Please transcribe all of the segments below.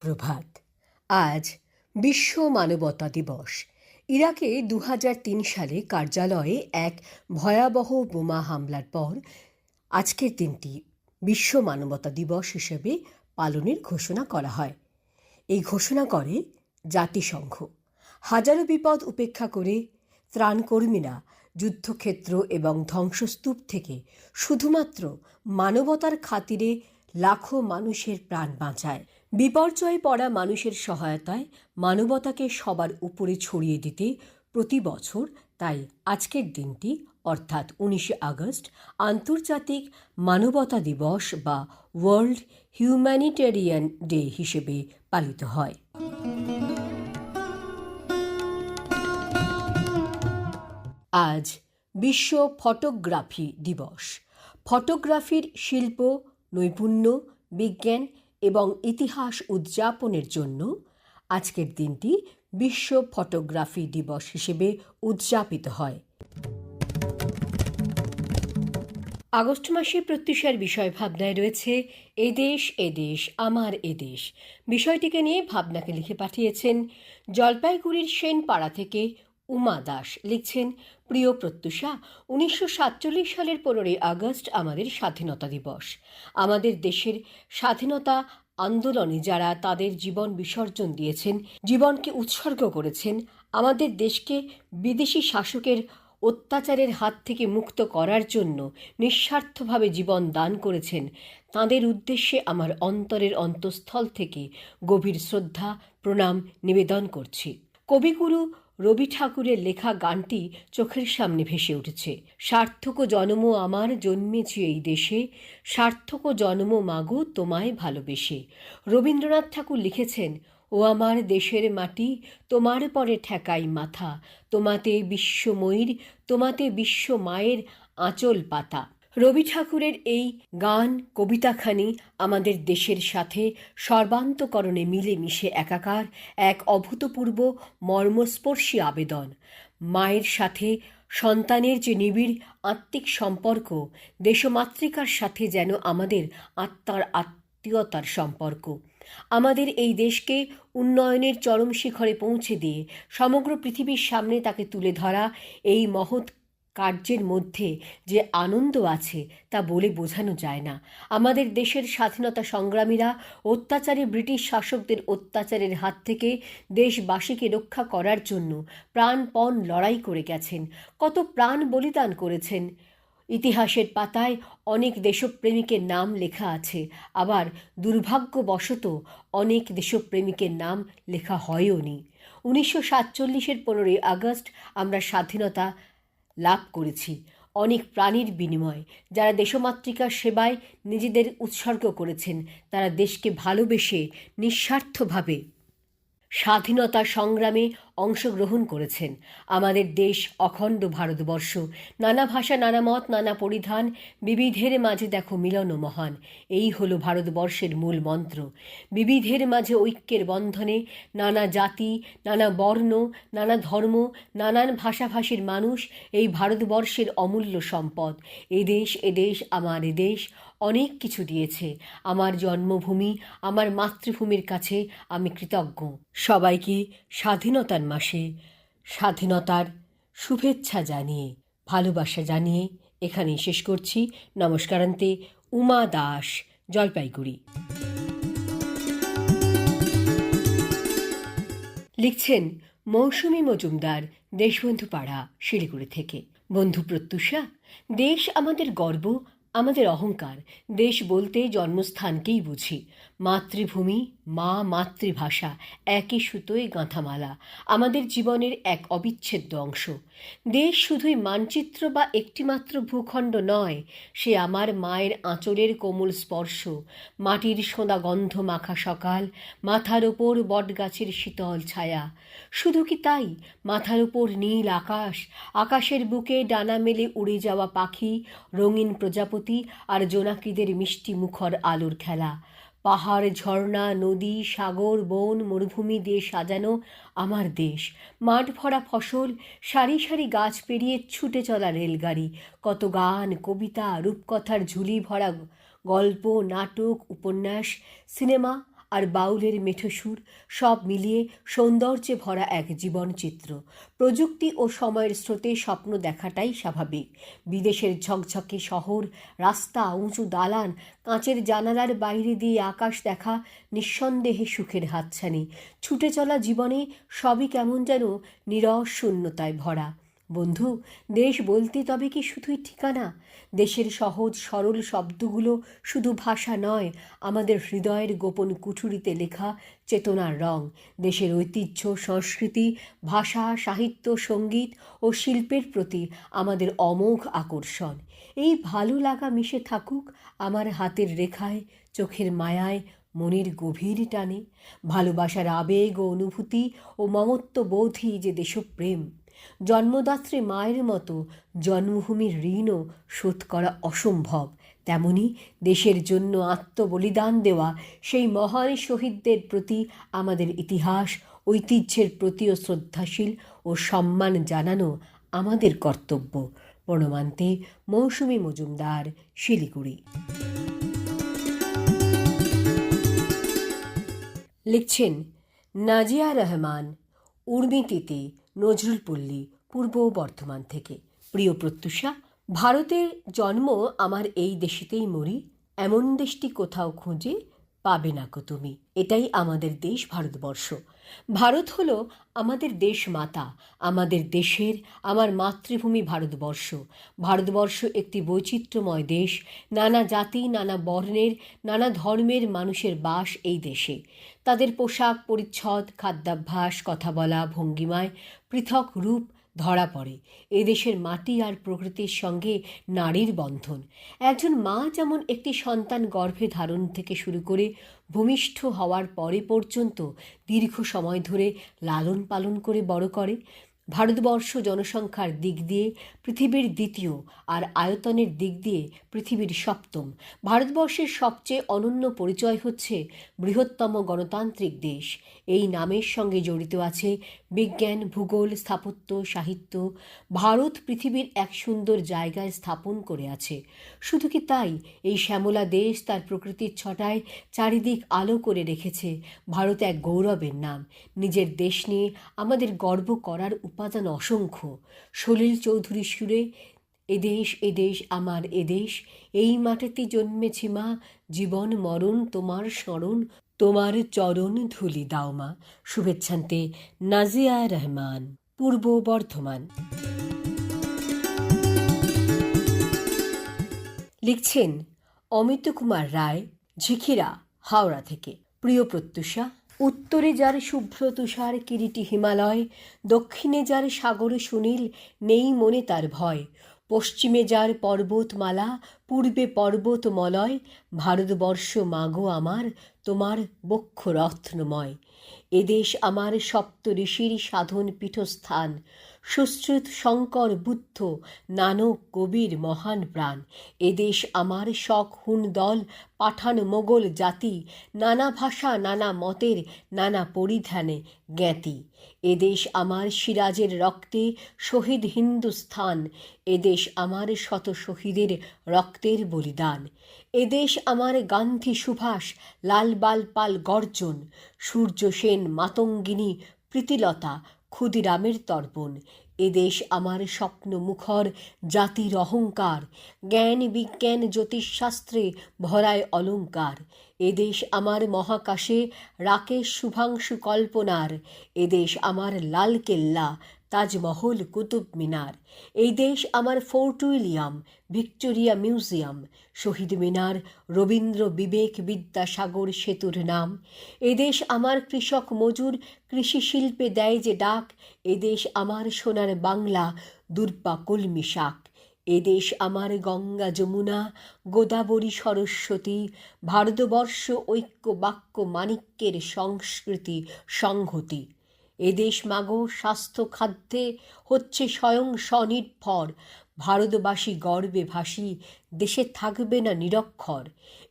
প্রভাত আজ বিশ্ব মানবতা দিবস। ইরাকে দু হাজার তিন সালে কার্যালয়ে এক ভয়াবহ বোমা হামলার পর আজকের দিনটি বিশ্ব মানবতা দিবস হিসেবে পালনের ঘোষণা করা হয়। এই ঘোষণা করে জাতিসংঘ। হাজারো বিপদ উপেক্ষা করে ত্রাণকর্মীরা যুদ্ধক্ষেত্র এবং ধ্বংসস্তূপ থেকে শুধুমাত্র মানবতার খাতিরে লাখো মানুষের প্রাণ বাঁচায়। বিপর্যয়ে পড়া মানুষের সহায়তায় মানবতাকে সবার উপরে ছড়িয়ে দিতে প্রতি বছর তাই আজকের দিনটি, অর্থাৎ উনিশে আগস্ট, আন্তর্জাতিক মানবতা দিবস বা ওয়ার্ল্ড হিউম্যানিটেরিয়ান ডে হিসেবে পালিত হয়। আজ বিশ্ব ফটোগ্রাফি দিবস। ফটোগ্রাফির শিল্প, নৈপুণ্য, বিজ্ঞান এবং ইতিহাস উদযাপনের জন্য আজকের দিনটি বিশ্ব ফটোগ্রাফি দিবস হিসেবে উদযাপিত হয়। আগস্ট মাসে প্রত্যুষার বিষয় ভাবনায় রয়েছে এদেশ এদেশ আমার এদেশ বিষয়টিকে নিয়ে ভাবনাকে লিখে পাঠিয়েছেন জলপাইগুড়ির সেনপাড়া থেকে উমা দাস। লিখছেন প্রিয় প্রত্যুষা, উনিশশো সাতচল্লিশ সালের পনেরোই আগস্ট আমাদের স্বাধীনতা দিবস। আমাদের দেশের স্বাধীনতা আন্দোলনে যারা তাদের জীবন বিসর্জন দিয়েছেন, জীবনকে উৎসর্গ করেছেন, আমাদের দেশকে বিদেশি শাসকের অত্যাচারের হাত থেকে মুক্ত করার জন্য নিঃস্বার্থভাবে জীবন দান করেছেন, তাঁদের উদ্দেশ্যে আমার অন্তরের অন্তঃস্থল থেকে গভীর শ্রদ্ধা, প্রণাম নিবেদন করছি। কবিগুরু রবি ঠাকুরের লেখা গানটি চোখের সামনে ভেসে উঠেছে। সার্থক জন্ম আমার জন্মেছি এই দেশে, সার্থক জন্ম মাগো তোমায় ভালোবেসে। রবীন্দ্রনাথ ঠাকুর লিখেছেন, ও আমার দেশের মাটি, তোমার পরে ঠেকাই মাথা, তোমাতে বিশ্বময়ীর তোমাতে বিশ্ব মায়ের আঁচল পাতা। রবি ঠাকুরের এই গান, কবিতাখানি আমাদের দেশের সাথে সর্বান্তকরণে মিলেমিশে একাকার এক অভূতপূর্ব মর্মস্পর্শী আবেদন। মায়ের সাথে, সন্তানের যে নিবিড় আত্মিক সম্পর্ক, দেশমাতৃকার সাথে যেন আমাদের আত্মার আত্মীয়তার সম্পর্ক। আমাদের এই দেশকে উন্নয়নের চরম শিখরে পৌঁছে দিয়ে সমগ্র পৃথিবীর সামনে তাকে তুলে ধরা এই মহৎ কার্যের মধ্যে যে আনন্দ আছে তা বলে বোঝানো যায় না। আমাদের দেশের স্বাধীনতা সংগ্রামীরা অত্যাচারী ব্রিটিশ শাসকদের অত্যাচারের হাত থেকে দেশবাসীকে রক্ষা করার জন্য প্রাণপণ লড়াই করে গেছেন। কত প্রাণ বলিদান করেছেন। ইতিহাসের পাতায় অনেক দেশপ্রেমিকের নাম লেখা আছে, আবার দুর্ভাগ্যবশত অনেক দেশপ্রেমিকের নাম লেখা হয়ওনি। উনিশশো সাতচল্লিশের পনেরোই আগস্ট আমরা স্বাধীনতা লাভ করেছি। অনেক প্রাণীর বিনিময়। যারা দেশমাতৃকার সেবায় নিজেদের উৎসর্গ করেছেন, তারা দেশকে ভালোবেসে নিঃস্বার্থভাবে স্বাধীনতা সংগ্রামে অংশগ্রহণ করেছেন। আমাদের দেশ অখণ্ড ভারতবর্ষ। নানা ভাষা, নানা মত, নানা পরিধান, বিবিধের মাঝে দেখো মিলন মহান। এই হলো ভারতবর্ষের মূল মন্ত্র। বিবিধের মাঝে ঐক্যের বন্ধনে নানা জাতি, নানা বর্ণ, নানা ধর্ম, নানান ভাষাভাষীর মানুষ এই ভারতবর্ষের অমূল্য সম্পদ। এদেশ এদেশ আমার এদেশ অনেক কিছু দিয়েছে। আমার জন্মভূমি, আমার মাতৃভূমির কাছে আমি কৃতজ্ঞ। সবাইকে স্বাধীনতার মাসে স্বাধীনতার শুভেচ্ছা জানিয়ে, ভালোবাসা জানিয়ে এখানেই শেষ করছি। নমস্কারান্তে উমা দাস, জলপাইগুড়ি। লিখছেন মৌসুমী মজুমদার দেশবন্ধু পাড়া শিলিগুড়ি থেকে। বন্ধু প্রত্যুষা, দেশ আমাদের গর্ব, আমাদের অহংকার, দেশ বলতে জন্মস্থানকেই বুঝি। মাতৃভূমি, মা মাতৃভাষা, একই সুতোয় গাঁথামালা, আমাদের জীবনের এক অবিচ্ছেদ্য অংশ। দেশ শুধুই মানচিত্র বা একটিমাত্র ভূখণ্ড নয়, সে আমার মায়ের আঁচলের কোমল স্পর্শ, মাটির সোঁদা গন্ধ মাখা সকাল, মাথার ওপর বটগাছের শীতল ছায়া। শুধু কি তাই? মাথার উপর নীল আকাশ, আকাশের বুকে ডানা মেলে উড়ে যাওয়া পাখি, রঙিন প্রজাপতি আর জোনাকিদের মিষ্টি মুখর আলোর খেলা। পাহাড়, ঝর্ণা, নদী, সাগর, বন, মরুভূমি দিয়ে সাজানো আমার দেশ। মাঠ ভরা ফসল, সারি সারি গাছ পেরিয়ে ছুটে চলা রেলগাড়ি। কত গান, কবিতা, রূপকথার ঝুলি ভরা গল্প, নাটক, উপন্যাস, সিনেমা আর বাউলের মেঠো সুর সব মিলিয়ে সৌন্দর্যে ভরা এক জীবনচিত্র। প্রযুক্তি ও সময়ের স্রোতে স্বপ্ন দেখাটাই স্বাভাবিক। বিদেশের ঝকঝকে শহর, রাস্তা, উঁচু দালান, কাঁচের জানালার বাইরে দিয়ে আকাশ দেখা নিঃসন্দেহে সুখের হাতছানি। ছুটে চলা জীবনে সবই কেমন যেন নিরস শূন্যতায় ভরা। বন্ধু, দেশ বলতে তবে কি শুধুই ঠিকানা? দেশের সহজ, সরল শব্দগুলো শুধু ভাষা নয়, আমাদের হৃদয়ের গোপন কুঠুরিতে লেখা চেতনার রং। দেশের ঐতিহ্য, সংস্কৃতি, ভাষা, সাহিত্য, সংগীত ও শিল্পের প্রতি আমাদের অমোঘ আকর্ষণ। এই ভালো লাগা মিশে থাকুক আমার হাতের রেখায়, চোখের মায়ায়, মনের গভীর টানে। ভালোবাসার আবেগ ও অনুভূতি ও মমত্ব বোধই যে দেশপ্রেম। জন্মদাত্রী মায়ের মতো জন্মভূমির ঋণও শোধ করা অসম্ভব। তেমনি দেশের জন্য আত্মবলিদান দেওয়া সেই মহান শহীদদের প্রতি আমাদের ইতিহাস, ঐতিহ্যের প্রতিও শ্রদ্ধাশীল ও সম্মান জানানো আমাদের কর্তব্য। প্রণমান্তে মৌসুমি মজুমদার, শিলিগুড়ি। লিখছেন, নাজিয়া রহমান উর্মিতিতে নজরুলপল্লী পূর্ব বর্ধমান থেকে। প্রিয় প্রত্যুষা, ভারতের জন্ম আমার এই দেশেতেই মরি, এমন দেশটি কোথাও খুঁজে পাবে না কো তুমি। এটাই আমাদের দেশ, ভারতবর্ষ। ভারত হলো আমাদের দেশ মাতা, আমাদের দেশের, আমার মাতৃভূমি ভারতবর্ষ। ভারতবর্ষ একটি বৈচিত্র্যময় দেশ, নানা জাতি, নানা বর্ণের, নানা ধর্মের মানুষের বাস এই দেশে। তাদের পোশাক, পরিচ্ছদ, খাদ্যাভ্যাস, কথা বলা, ভঙ্গিমায় পৃথক রূপ ধরা পড়ে। এদেশের মাটি আর প্রকৃতির সঙ্গে নারীর বন্ধন। একজন মা যেমন একটি সন্তান গর্ভে ধারণ থেকে শুরু করে ভূমিষ্ঠ হওয়ার পরে পর্যন্ত দীর্ঘ সময় ধরে লালন পালন করে বড় করে ভারতবর্ষ জনসংখ্যার দিক দিয়ে পৃথিবীর দ্বিতীয় আর আয়তনের দিক দিয়ে পৃথিবীর সপ্তম। ভারতবর্ষের সবচেয়ে অনন্য পরিচয় হচ্ছে বৃহত্তম গণতান্ত্রিক দেশ। এই নামের সঙ্গে জড়িত আছে বিজ্ঞান, ভূগোল, স্থাপত্য, সাহিত্য, ভারত পৃথিবীর এক সুন্দর জায়গায় স্থাপন করে আছে। শুধু কি তাই? এই শ্যামলা দেশ তার প্রকৃতির ছটায় চারিদিক আলো করে রেখেছে। ভারত এক গৌরবের নাম। নিজের দেশ নিয়ে আমাদের গর্ব করার উপাদান অসংখ্য। সলিল চৌধুরী সুরে এদেশ এদেশ আমার এদেশ এই মাটিতে জন্মেছি মা, জীবন, মরণ, তোমার স্মরণ তোমার চরণ ধুলি দাও মা। শুভেচ্ছান্তে নাজিয়া রহমান, পূর্ব বর্ধমান। লিখছেন অমিত কুমার রায়, ঝিখিরা, হাওড়া থেকে। প্রিয় প্রত্যুষা, উত্তরে যার শুভ্র তুষার কিরিটি হিমালয়, দক্ষিণে যার সাগর সুনীল, নেই মনে তার ভয়। পশ্চিমে যার পর্বতমালা পূর্বে পর্বত মলয় ভারতবর্ষ মাগো আমার, তোমার বক্ষ রত্নময় এদেশ আমার সপ্ত ঋষির সাধন পীঠস্থান। সুশ্রুত শঙ্কর বুদ্ধ, নানক কবির মহান প্রাণ। এদেশ আমার শখ হুন দল, পাঠান মোগল জাতি, নানা ভাষা, নানা মতের, নানা পরিধানে জ্ঞাতি। এদেশ আমার সিরাজের রক্তে শহীদ হিন্দুস্থান। এদেশ আমার শত শহীদের রক্তের বলিদান। এদেশ আমার গান্ধী সুভাষ লালবাল পাল গর্জন, সূর্য সেন মাতঙ্গিনী প্রীতিলতা, ক্ষুদিরামের তর্পণ। এদেশ আমার স্বপ্ন মুখর, জাতির অহংকার, জ্ঞান বিজ্ঞান জ্যোতিষশাস্ত্রে ভরায় অলঙ্কার। এদেশ আমার মহাকাশে রাকেশ শুভাংশু কল্পনার। এদেশ আমার লাল কেল্লা তাজমহল, কুতুব মিনার। এই দেশ আমার Fort William, Victoria museum. Shahid Minar, Rabindra Vivek Vidyasagar সেতুর নাম। এদেশ আমার কৃষক মজুর, কৃষি শিল্পে দেয় যে ডাক। এদেশ আমার সোনার বাংলা, দুর্পা কলমি শাক। এদেশ আমার গঙ্গা যমুনা, গোদাবরী সরস্বতী, ভারতবর্ষ ঐক্য বাক্য মাণিক্যের সংস্কৃতি, সংহতি। এদেশ মাগো স্বাস্থ্য খাদ্যে হচ্ছে স্বয়ং স্বনির্ভর। ভারতবাসী গর্বে ভাসি, দেশে থাকবে না নিরক্ষর।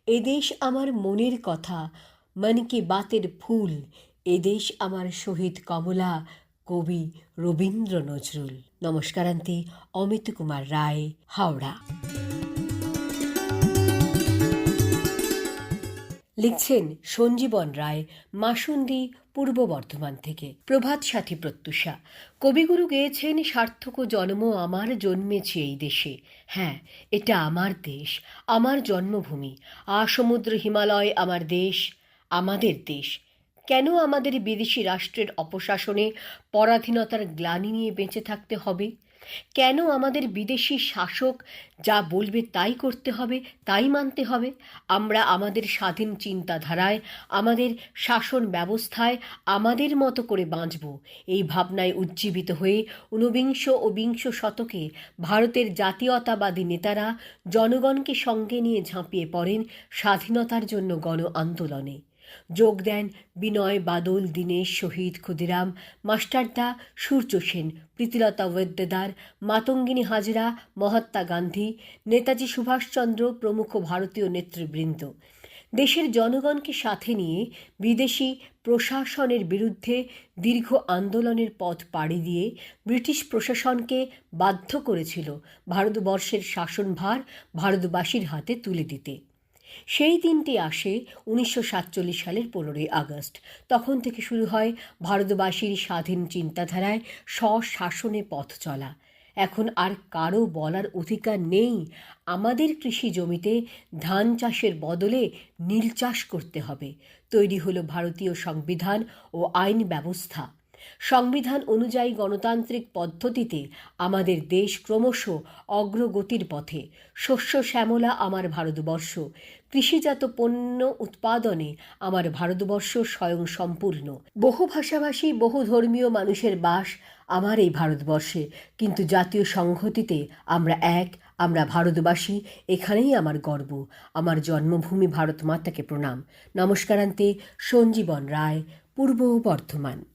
এদেশ আমার মনের কথা, মন কি বাতের ফুল। এদেশ আমার শহীদ কমলা, কবি রবীন্দ্র নজরুল। নমস্কারান্তি অমিত কুমার রায়, হাওড়া। লিখছেন সঞ্জীবন রায় মাসুন্দি পূর্ব বর্ধমান থেকে। প্রভাত সাথী প্রত্যুষা, কবিগুরু গেয়েছেন সার্থক জন্ম আমার জন্মেছি এই দেশে। হ্যাঁ এটা আমার দেশ, আমার জন্মভূমি। আসমুদ্র হিমালয় আমার দেশ, আমাদের দেশ। কেন আমাদের বিদেশি রাষ্ট্রের অপশাসনে পরাধীনতার গ্লানি নিয়ে বেঁচে থাকতে হবে? কেন আমাদের বিদেশি শাসক যা বলবে তাই করতে হবে, তাই মানতে হবে? আমরা আমাদের স্বাধীন চিন্তাধারায়, আমাদের শাসন ব্যবস্থায় আমাদের মতো করে বাঁচব। এই ভাবনায় উজ্জীবিত হয়ে ঊনবিংশ ও বিংশ শতকে ভারতের জাতীয়তাবাদী নেতারা জনগণকে সঙ্গে নিয়ে ঝাঁপিয়ে পড়েন স্বাধীনতার জন্য গণ আন্দোলনে যোগ দেন বিনয় বাদল, দীনেশ, শহীদ ক্ষুদিরাম, মাস্টারদা সূর্য সেন, প্রীতিলতা ওয়েদ্দেদার মাতঙ্গিনী হাজরা, মহাত্মা গান্ধী, নেতাজি সুভাষচন্দ্র প্রমুখ ভারতীয় নেতৃবৃন্দ। দেশের জনগণকে সাথে নিয়ে বিদেশি প্রশাসনের বিরুদ্ধে দীর্ঘ আন্দোলনের পথ পাড়ি দিয়ে ব্রিটিশ প্রশাসনকে বাধ্য করেছিল ভারতবর্ষের শাসনভার ভারতবাসীর হাতে তুলে দিতে। সেই দিনটি আসে উনিশশো সাতচল্লিশ সালের পনেরোই আগস্ট। তখন থেকে শুরু হয় ভারতবাসীর স্বাধীন চিন্তাধারায় স্বশাসনে পথ চলা। এখন আর কারও বলার অধিকার নেই। আমাদের কৃষি জমিতে ধান চাষের বদলে নীল চাষ করতে হবে। তৈরি হলো ভারতীয় সংবিধান ও আইন ব্যবস্থা। সংবিধান অনুযায়ী গণতান্ত্রিক পদ্ধতিতে আমাদের দেশ ক্রমশ অগ্রগতির পথে। শস্য শ্যামলা আমার ভারতবর্ষ। কৃষিজাত পণ্য উৎপাদনে আমার ভারতবর্ষ স্বয়ং সম্পূর্ণ। বহু ভাষাভাষী, বহু ধর্মীয় মানুষের বাস আমার এই ভারতবর্ষে। কিন্তু জাতীয় সংহতিতে আমরা এক, আমরা ভারতবাসী, এখানেই আমার গর্ব। আমার জন্মভূমি ভারত মাতাকে প্রণাম। নমস্কারান্তে, সঞ্জীবন রায়, পূর্ব বর্ধমান।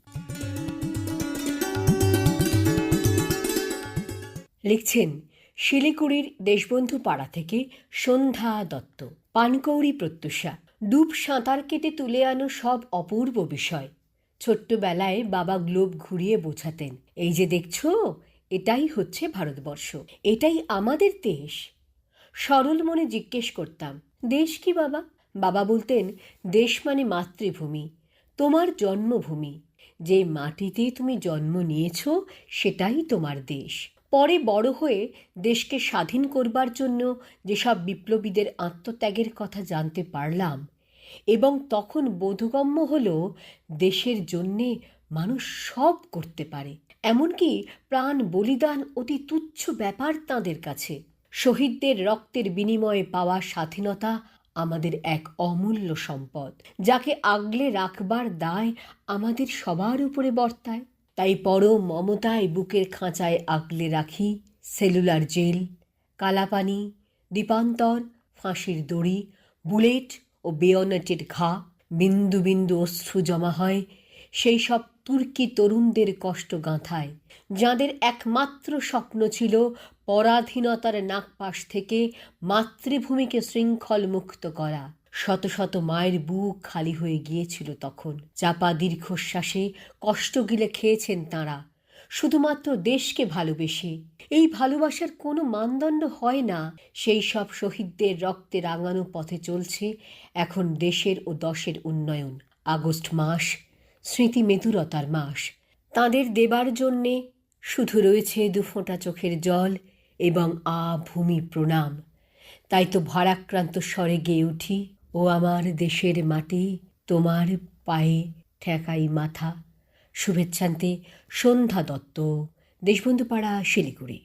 লিখছেন, শিলিগুড়ির দেশবন্ধু পাড়া থেকে সন্ধ্যা দত্ত, পানকৌড়ি প্রত্যুষা ডুব সাঁতার কেটে তুলে আনো সব অপূর্ব বিষয়। ছোট্টবেলায় বাবা গ্লোব ঘুরিয়ে বোঝাতেন, এই যে দেখছ, এটাই হচ্ছে ভারতবর্ষ, এটাই আমাদের দেশ। সরল মনে জিজ্ঞেস করতাম, দেশ কি বাবা? বাবা বলতেন, দেশ মানে মাতৃভূমি, তোমার জন্মভূমি। যে মাটিতে তুমি জন্ম নিয়েছ, সেটাই তোমার দেশ। পরে বড় হয়ে দেশকে স্বাধীন করবার জন্য যেসব বিপ্লবীদের আত্মত্যাগের কথা জানতে পারলাম, এবং তখন বোধগম্য হল দেশের জন্যে মানুষ সব করতে পারে। এমনকি প্রাণ বলিদান অতি তুচ্ছ ব্যাপার তাঁদের কাছে। শহীদদের রক্তের বিনিময়ে পাওয়া স্বাধীনতা আমাদের এক অমূল্য সম্পদ, যাকে আগলে রাখবার দায় আমাদের সবার উপরে বর্তায়। তাই পরম মমতায় বুকের খাঁচায় আগলে রাখি সেলুলার জেল, কালাপানি, দীপান্তর, ফাঁসির দড়ি, বুলেট ও বেয়নেটের ঘা। বিন্দু বিন্দু অশ্রু জমা হয় সেই সব তুর্কি তরুণদের কষ্ট গাঁথায়, যাঁদের একমাত্র স্বপ্ন ছিল পরাধীনতার নাকপাশ থেকে মাতৃভূমিকে শৃঙ্খল মুক্ত করা। শত শত মায়ের বুক খালি হয়ে গিয়েছিল তখন। চাপা দীর্ঘশ্বাসে কষ্ট গিলে খেয়েছেন তাঁরা। শুধুমাত্র দেশকে ভালোবেসে। এই ভালোবাসার কোনো মানদণ্ড হয় না। সেই সব শহীদদের রক্তে রাঙানো পথে চলছে এখন দেশের ও দশের উন্নয়ন। আগস্ট মাস স্মৃতি মেদুরতার মাস। তাঁদের দেবার জন্যে শুধু রয়েছে দুফোঁটা চোখের জল এবং আ ভূমি প্রণাম। তাই তো ভারাক্রান্ত স্বরে গেয়ে উঠি, ও আমার দেশের মাটি, তোমার পায়ে ঠেকাই মাথা। শুভেচ্ছান্তে সন্ধ্যা দত্ত দেশবন্ধু পাড়া শিলিগুড়ি।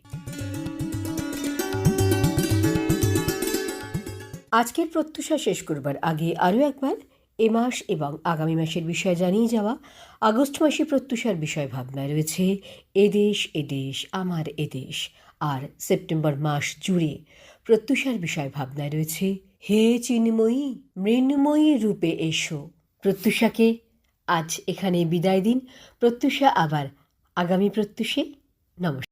আজকের প্রত্যুষা শেষ করবার আগে আরও একবার এ মাস এবং আগামী মাসের বিষয় জানিয়ে যাওয়া, আগস্ট মাসে প্রত্যুষার বিষয় ভাবনায় রয়েছে এদেশ এদেশ আমার এদেশ আর সেপ্টেম্বর মাস জুড়ে প্রত্যুষার বিষয় ভাবনায় রয়েছে, হে চিন্ময়ী, মৃন্ময়ী রূপে এসো। প্রত্যুষাকে আজ এখানে বিদায় দিন। প্রত্যুষা আবার আগামী প্রত্যুষে নমস্কার।